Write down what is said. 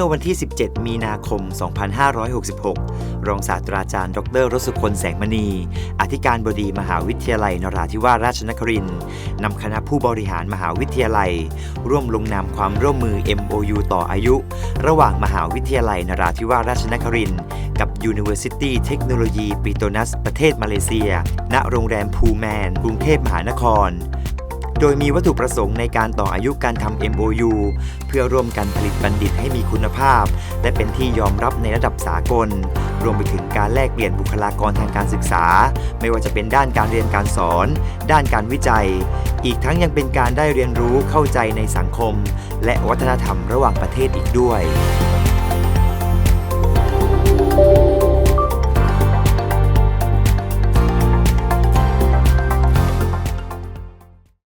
มื่อวันที่ 17 มีนาคม 2566 รองศาสตราจารย์ ดรรสุคนแสงมณี อธิการบดีมหาวิทยาลัยนราธิวาสราชนครินทร์นำคณะผู้บริหารมหาวิทยาลัย ร่วมลงนามความร่วมมือ MOU ต่ออายุ ระหว่างมหาวิทยาลัยนราธิวาสราชนครินทร์กับ University เทคโนโลยีปิโตนัส ประเทศมาเลเซีย ณ โรงแรมพูแมน กรุงเทพมหานคร โดยมีวัตถุประสงค์ในการต่ออายุการทำ MOU เพื่อร่วมกันผลิตบัณฑิตให้มีคุณภาพ และเป็นที่ยอมรับในระดับสากล รวมไปถึงการแลกเปลี่ยนบุคลากรทางการศึกษา ไม่ว่าจะเป็นด้านการเรียนการสอน ด้านการวิจัย อีกทั้งยังเป็นการได้เรียนรู้เข้าใจในสังคม และวัฒนธรรมระหว่างประเทศอีกด้วย